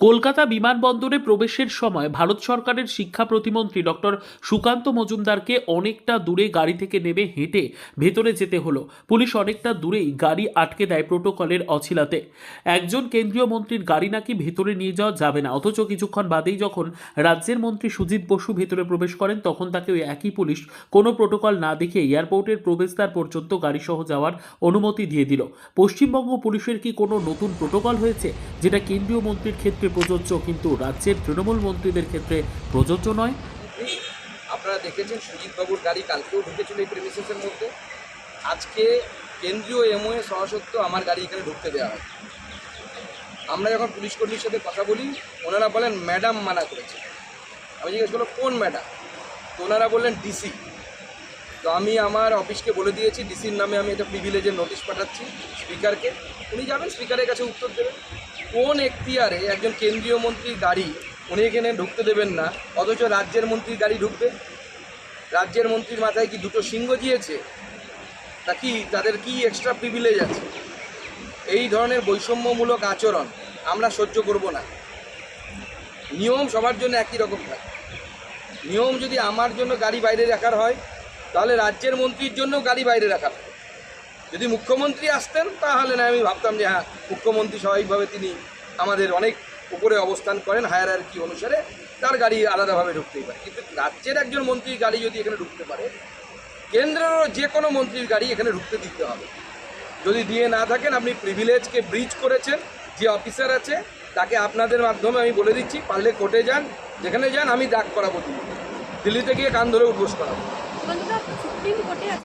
কলকাতা বিমানবন্দরে প্রবেশের সময় ভারত সরকারের শিক্ষা প্রতিমন্ত্রী ডক্টর সুকান্ত মজুমদারকে অনেকটা দূরে গাড়ি থেকে নেমে হেঁটে ভেতরে যেতে হলো। পুলিশ অনেকটা দূরেই গাড়ি আটকে দেয় প্রোটোকলের অছিলাতে। একজন কেন্দ্রীয় মন্ত্রীর গাড়ি নাকি ভেতরে নিয়ে যাওয়া যাবে না। অথচ কিছুক্ষণ বাদেই যখন রাজ্যের মন্ত্রী সুজিত বসু ভেতরে প্রবেশ করেন, তখন তাকে ওই একই পুলিশ কোনো প্রোটোকল না দেখে এয়ারপোর্টের প্রবেশদ্বার পর্যন্ত গাড়িসহ যাওয়ার অনুমতি দিয়ে দিল। পশ্চিমবঙ্গ পুলিশের কি কোনো নতুন প্রোটোকল হয়েছে? যেটা কেন্দ্রীয় মন্ত্রীর ক্ষেত্রে প্রযোজ্য, কিন্তু রাজ্যের তৃণমূল মন্ত্রীদের ক্ষেত্রে প্রযোজ্য নয়। আপনারা দেখেছেন সুজিত বাবুর গাড়ি কালকেও ঢুকেছিল এই প্রেমিসেসের মধ্যে। আজকে কেন্দ্রীয় এমওএ সহসত্ব আমার গাড়ি এখানে ঢুকতে দেওয়া হয়। আমরা যখন পুলিশ কর্মীর সাথে কথা বলি, ওনারা বলেন, ম্যাডাম মানা করেছে। আমি জিজ্ঞেস করল কোন ম্যাডাম? তো ওনারা বললেন ডিসি তো আমি আমার অফিসকে বলে দিয়েছি ডিসির নামে আমি একটা প্রিভিলেজের নোটিশ পাঠাচ্ছি স্পিকারকে উনি যাবেন স্পিকারের কাছে উত্তর দেবেন। কোন এখতিয়ারে একজন কেন্দ্রীয় মন্ত্রীর গাড়ি উনি এখানে ঢুকতে দেবেন না? অথচ রাজ্যের মন্ত্রীর গাড়ি ঢুকবে? রাজ্যের মন্ত্রীর মাথায় কি দুটো সিংহ দিয়েছে? তা কি তাদের কি এক্সট্রা প্রিভিলেজ আছে? এই ধরনের বৈষম্যমূলক আচরণ আমরা সহ্য করব না। নিয়ম সবার জন্য একই রকম থাকে। নিয়ম যদি আমার জন্য গাড়ি বাইরে রাখার হয়, তাহলে রাজ্যের মন্ত্রীর জন্য গাড়ি বাইরে রাখার হয়। যদি মুখ্যমন্ত্রী আসতেন, তাহলে না, আমি ভাবতাম যে হ্যাঁ মুখ্যমন্ত্রী স্বাভাবিকভাবে তিনি আমাদের অনেক উপরে অবস্থান করেন হায়ার আর কি অনুসারে, তার গাড়ি আলাদাভাবে ঢুকতেই পারে। কিন্তু রাজ্যের একজন মন্ত্রীর গাড়ি যদি এখানে ঢুকতে পারে, কেন্দ্রেরও যে কোনো মন্ত্রীর গাড়ি এখানে ঢুকতে দিতে হবে। যদি দিয়ে না থাকেন, আপনি প্রিভিলেজকে ব্রিজ করেছেন, যে অফিসার আছে, তাকে আপনাদের মাধ্যমে আমি বলে দিচ্ছি, পারলে কোর্টে যান, যেখানে যান, আমি ডাক করাবো দিল্লি দিল্লিতে গিয়ে কান ধরে উদ্বোস করাবো।